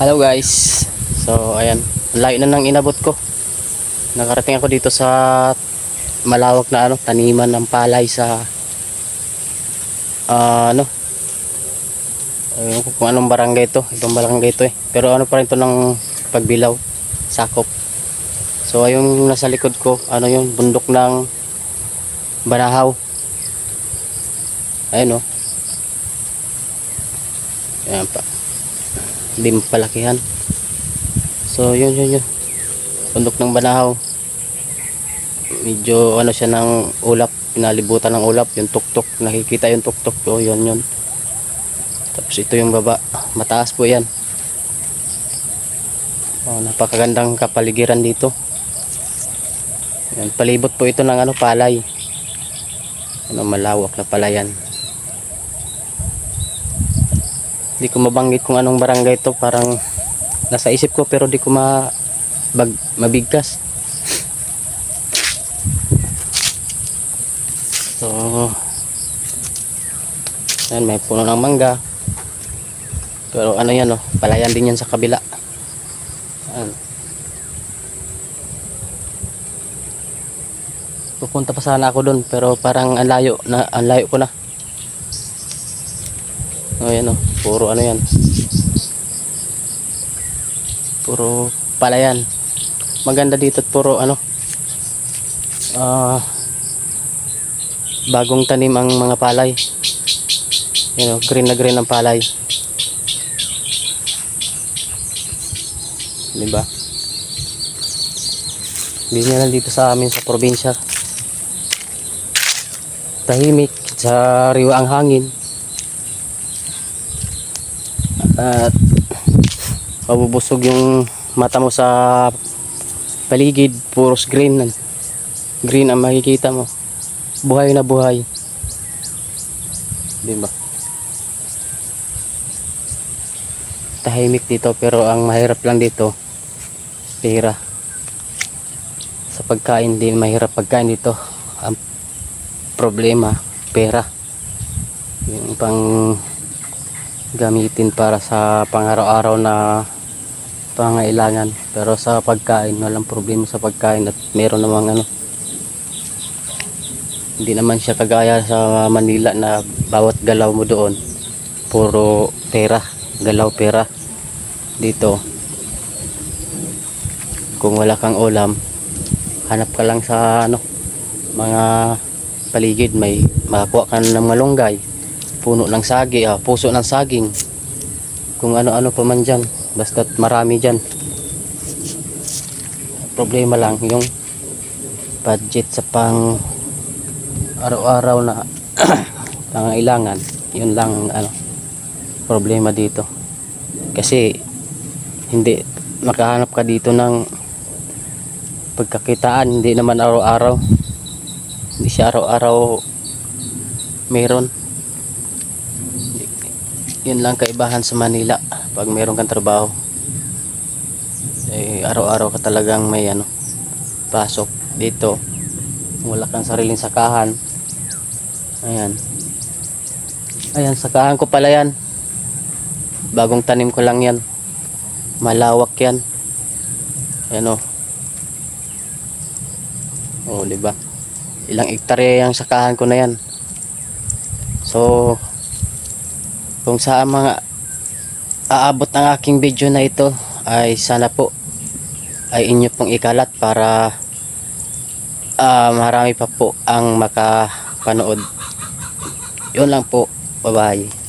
Hello guys. So ayan, layo na nang inabot ko. Nakarating ako dito sa malawak na ano, taniman ng palay sa ah, ano. Ayun ko kung anong barangay ito. Ibang barangay ito eh. Pero ano pa rin ito ng pagbilaw, sakop. So ayun nasa likod ko, ano yung bundok ng Banahaw. Ayun oh. Ayan pa. Hindi palakihan. So yun yun yun. Bundok ng Banahaw. Medyo ano siya ng ulap. Pinalibutan ng ulap. Yung tuktok. Nakikita yung tuktok. So yun yun. Tapos ito yung baba. Mataas po yan. Oh, napakagandang kapaligiran dito. Yan, palibot po ito ng ano, palay. Ano, malawak na palayan. Hindi ko mabanggit kung anong barangay ito. Parang nasa isip ko pero di ko ma bag, mabigkas. So, yan, may puno ng mangga. Pero ano yan, oh, palayan din yan sa kabila. Yan. Pupunta pa sana ako doon pero parang ang layo na ang layo ko na. Oh, yan puro ano yan. Puro palayan. Maganda dito at puro ano. Ah bagong tanim ang mga palay. Yan oh, green na green ang palay. Di ba? Hindi niya lang dito sa amin sa probinsya tahimik sa riwa ang hangin at mabubusog yung mata mo sa paligid. Puros green green ang makikita mo. Buhay na buhay. Di ba? Tahimik dito pero ang mahirap lang dito pera. Sa pagkain din mahirap pagkain dito. Ang problema pera. Yung pang gamitin para sa pang-araw-araw na pangailangan pero sa pagkain walang problema sa pagkain at meron namang ano hindi naman siya kagaya sa Manila na bawat galaw mo doon puro pera galaw pera. Dito kung wala kang ulam hanap ka lang sa ano mga paligid may makakuha ka ng malunggay puno ng sagi ah, puso ng saging. Kung ano-ano pa man dyan basta't marami dyan. Problema lang yung budget sa pang araw-araw na pangailangan yun lang ano problema dito. Kasi hindi makahanap ka dito ng pagkakitaan. Hindi naman araw-araw. Hindi siya araw-araw meron yun lang kaibahan sa Manila pag meron kang trabaho. Eh araw-araw ka talagang may ano pasok dito. Wala kang sariling sakahan. Ayan. Ayan sakahan ko pala yan. Bagong tanim ko lang yan. Malawak yan. Ayan o oh di ba? Ilang ektarya yung sakahan ko na yan. So kung saan mga aabot ng aking video na ito ay sana po ay inyo pong ikalat para ah, marami pa po ang makapanood. Yun lang po. Bye bye